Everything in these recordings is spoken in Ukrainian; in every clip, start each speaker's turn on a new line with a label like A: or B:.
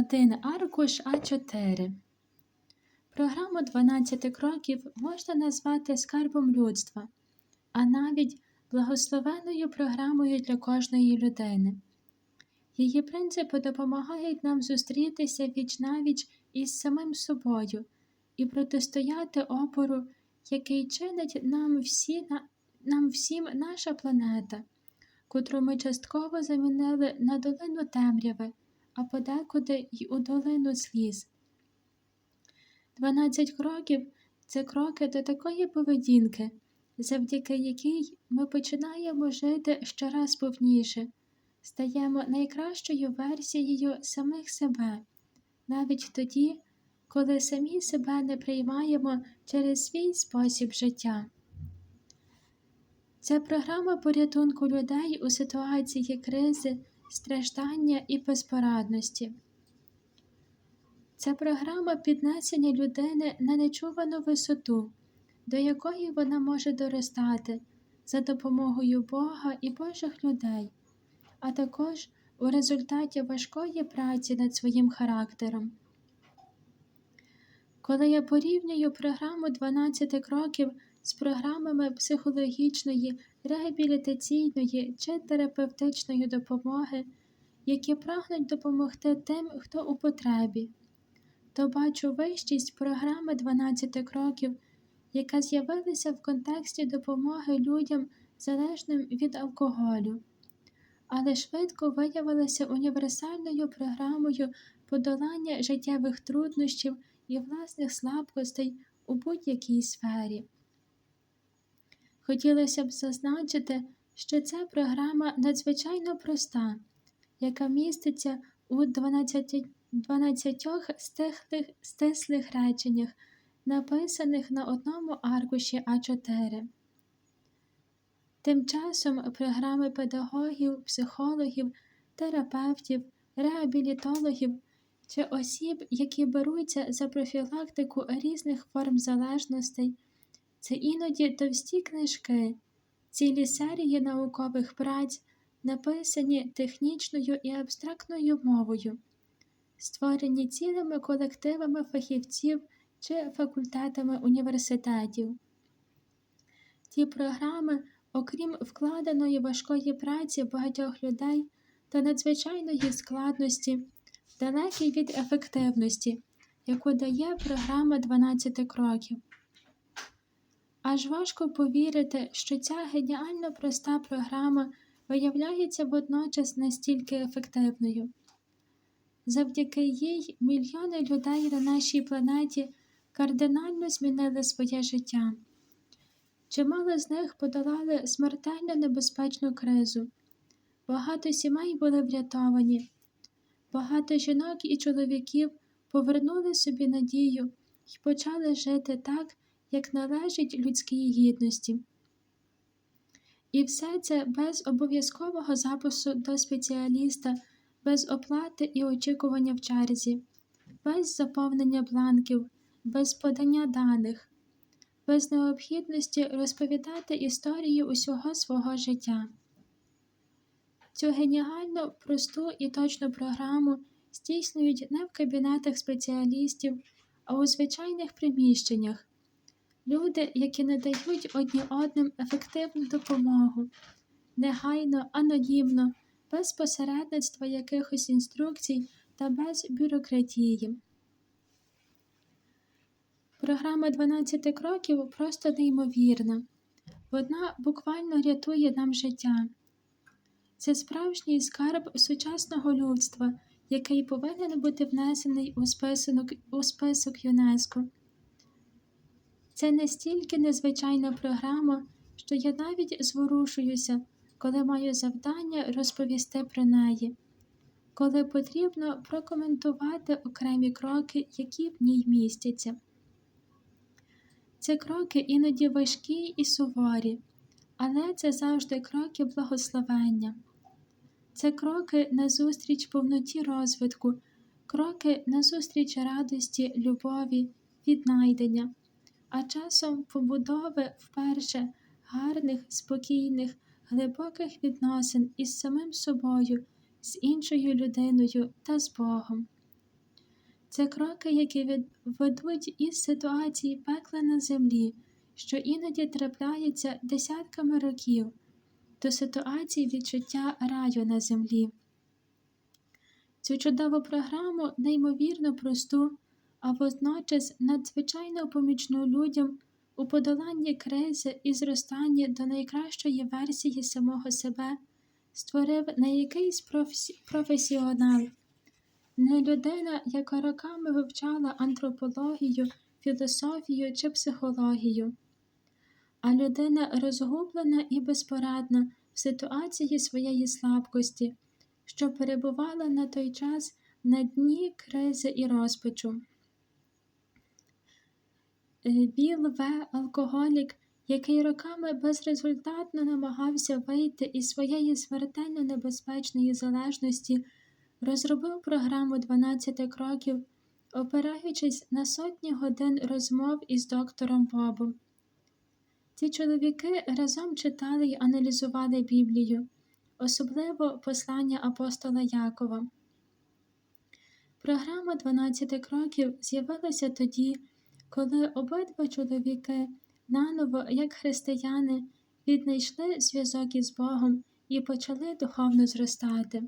A: Один аркуш А4. Програму 12 кроків можна назвати скарбом людства, а навіть благословенною програмою для кожної людини. Її принципи допомагають нам зустрітися віч-навіч із самим собою і протистояти опору, який чинить нам, всі, нам всім наша планета, котру ми частково замінили на долину темряви а подекуди й у долину сліз. Дванадцять кроків це кроки до такої поведінки, завдяки якій ми починаємо жити щораз повніше, стаємо найкращою версією самих себе, навіть тоді, коли самі себе не приймаємо через свій спосіб життя. Це програма порятунку людей у ситуації кризи страждання і безпорадності. Це програма піднесення людини на нечувану висоту, до якої вона може доростати за допомогою Бога і Божих людей, а також у результаті важкої праці над своїм характером. Коли я порівнюю програму 12 кроків з програмами психологічної, реабілітаційної чи терапевтичної допомоги, які прагнуть допомогти тим, хто у потребі, то бачу вищість програми 12 кроків, яка з'явилася в контексті допомоги людям, залежним від алкоголю, але швидко виявилася універсальною програмою подолання життєвих труднощів і власних слабкостей у будь-якій сфері. Хотілося б зазначити, що ця програма надзвичайно проста, яка міститься у 12 12 стихлих, стислих реченнях, написаних на одному аркуші А4. Тим часом програми педагогів, психологів, терапевтів, реабілітологів чи осіб, які беруться за профілактику різних форм залежностей. Це іноді товсті книжки, цілі серії наукових праць, написані технічною і абстрактною мовою, створені цілими колективами фахівців чи факультетами університетів. Ті програми, окрім вкладеної важкої праці багатьох людей та надзвичайної складності, далекі від ефективності, яку дає програма 12 кроків. Аж важко повірити, що ця геніально проста програма виявляється водночас настільки ефективною. Завдяки їй мільйони людей на нашій планеті кардинально змінили своє життя. Чимало з них подолали смертельно небезпечну кризу, багато сімей були врятовані, багато жінок і чоловіків повернули собі надію і почали жити так як належить людській гідності. І все це без обов'язкового запису до спеціаліста, без оплати і очікування в черзі, без заповнення бланків, без подання даних, без необхідності розповідати історію усього свого життя. Цю геніальну, просту і точну програму здійснюють не в кабінетах спеціалістів, а у звичайних приміщеннях, Люди, які надають одні одним ефективну допомогу, негайно, анонімно, без посередництва якихось інструкцій та без бюрократії. Програма 12 кроків просто неймовірна. Вона буквально рятує нам життя. Це справжній скарб сучасного людства, який повинен бути внесений у список, у список ЮНЕСКО. Це настільки незвичайна програма, що я навіть зворушуюся, коли маю завдання розповісти про неї, коли потрібно прокоментувати окремі кроки, які в ній містяться. Це кроки іноді важкі і суворі, але це завжди кроки благословення. Це кроки назустріч повноті розвитку, кроки назустріч радості, любові, віднайдення а часом побудови вперше гарних, спокійних, глибоких відносин із самим собою, з іншою людиною та з Богом. Це кроки, які ведуть із ситуації пекла на землі, що іноді трапляються десятками років, до ситуації відчуття раю на землі. Цю чудову програму, неймовірно просту, а водночас надзвичайно помічну людям у подоланні кризи і зростанні до найкращої версії самого себе, створив не якийсь професі- професіонал, не людина, яка роками вивчала антропологію, філософію чи психологію, а людина розгублена і безпорадна в ситуації своєї слабкості, що перебувала на той час на дні кризи і розпачу. Біл В. алкоголік, який роками безрезультатно намагався вийти із своєї смертельно небезпечної залежності, розробив програму 12 кроків, опираючись на сотні годин розмов із доктором Бобом. Ці чоловіки разом читали й аналізували Біблію, особливо послання апостола Якова. Програма 12 кроків з'явилася тоді, коли обидва чоловіки наново, як християни, віднайшли зв'язок із Богом і почали духовно зростати.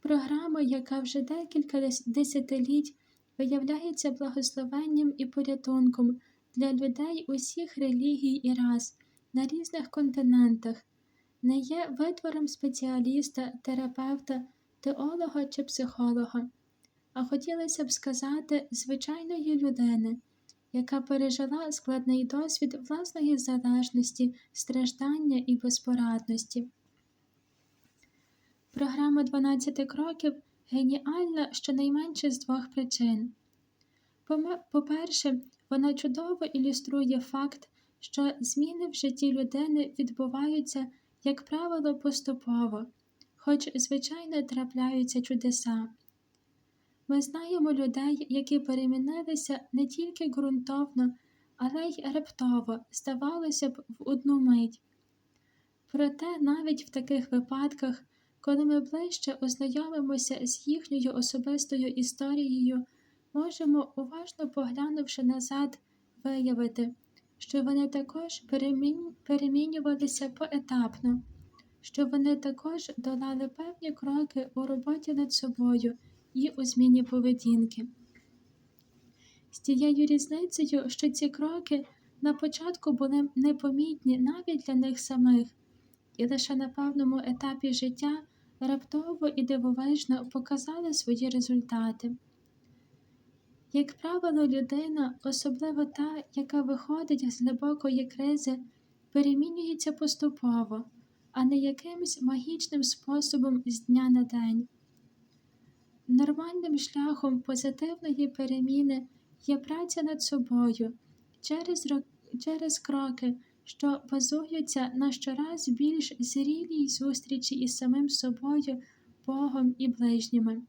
A: Програма, яка вже декілька десятиліть виявляється благословенням і порятунком для людей усіх релігій і рас на різних континентах, не є витвором спеціаліста, терапевта, теолога чи психолога, а хотілося б сказати звичайної людини, яка пережила складний досвід власної залежності, страждання і безпорадності. Програма 12 кроків геніальна щонайменше з двох причин. По-перше, вона чудово ілюструє факт, що зміни в житті людини відбуваються, як правило, поступово, хоч, звичайно, трапляються чудеса. Ми знаємо людей, які перемінилися не тільки ґрунтовно, але й раптово, здавалося б, в одну мить. Проте навіть в таких випадках, коли ми ближче ознайомимося з їхньою особистою історією, можемо, уважно поглянувши назад, виявити, що вони також перемін... перемінювалися поетапно, що вони також долали певні кроки у роботі над собою і у зміні поведінки. З тією різницею, що ці кроки на початку були непомітні навіть для них самих, і лише на певному етапі життя раптово і дивовижно показали свої результати. Як правило, людина, особливо та, яка виходить з глибокої кризи, перемінюється поступово, а не якимсь магічним способом з дня на день. Нормальним шляхом позитивної переміни є праця над собою через, через кроки, що базуються на щораз більш зрілій зустрічі із самим собою, Богом і ближніми.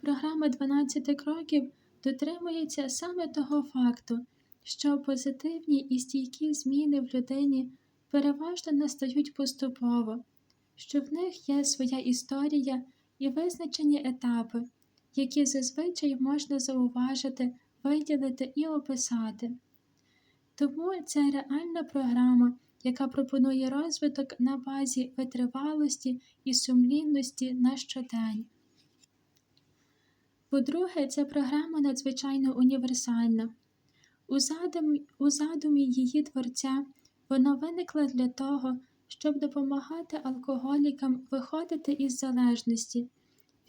A: Програма 12 кроків дотримується саме того факту, що позитивні і стійкі зміни в людині переважно настають поступово, що в них є своя історія і визначені етапи, які зазвичай можна зауважити, виділити і описати. Тому це реальна програма, яка пропонує розвиток на базі витривалості і сумлінності на щодень. По-друге, ця програма надзвичайно універсальна. У задумі, у задумі її творця вона виникла для того, щоб допомагати алкоголікам виходити із залежності,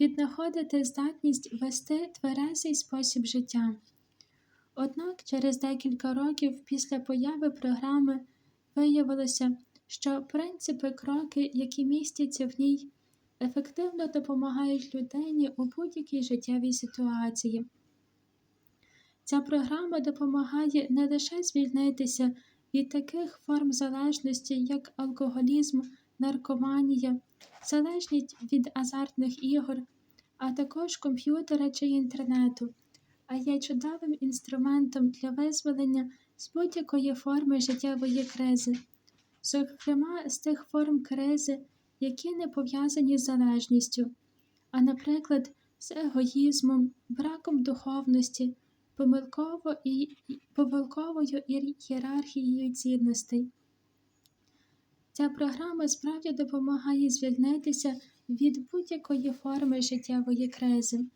A: віднаходити здатність вести тверезий спосіб життя. Однак через декілька років після появи програми виявилося, що принципи, кроки, які містяться в ній, ефективно допомагають людині у будь-якій життєвій ситуації. Ця програма допомагає не лише звільнитися від таких форм залежності, як алкоголізм, наркоманія, залежність від азартних ігор, а також комп'ютера чи інтернету, а є чудовим інструментом для визволення з будь-якої форми життєвої кризи, зокрема з тих форм кризи, які не пов'язані з залежністю, а, наприклад, з егоїзмом, браком духовності, помилково і, помилковою ієрархією цінностей. Ця програма справді допомагає звільнитися від будь-якої форми життєвої кризи.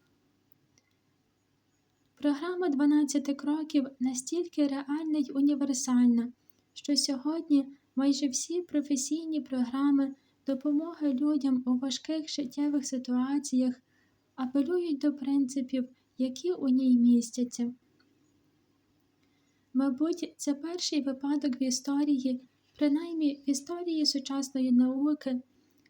A: Програма 12 кроків настільки реальна й універсальна, що сьогодні майже всі професійні програми допомоги людям у важких життєвих ситуаціях апелюють до принципів, які у ній містяться. Мабуть, це перший випадок в історії, принаймні в історії сучасної науки,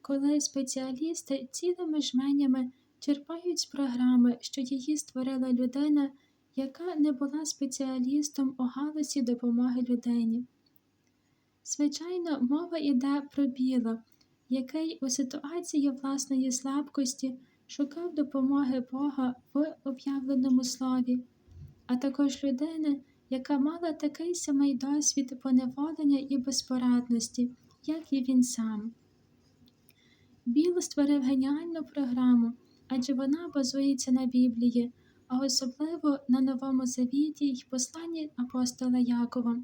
A: коли спеціалісти цілими жменями черпають з програми, що її створила людина, яка не була спеціалістом у галузі допомоги людині. Звичайно, мова йде про біла, який у ситуації власної слабкості шукав допомоги Бога в об'явленому слові, а також людини, яка мала такий самий досвід поневолення і безпорадності, як і він сам. Біл створив геніальну програму, адже вона базується на Біблії, а особливо на Новому Завіті й посланні апостола Якова.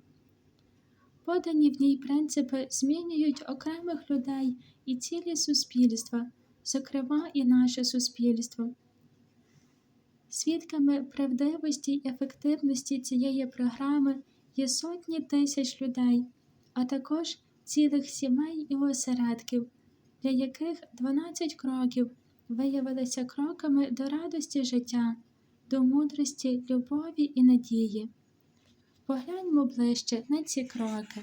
A: Подані в ній принципи змінюють окремих людей і цілі суспільства, зокрема і наше суспільство. Свідками правдивості й ефективності цієї програми є сотні тисяч людей, а також цілих сімей і осередків, для яких 12 кроків виявилися кроками до радості життя, до мудрості, любові і надії. Погляньмо ближче на ці кроки.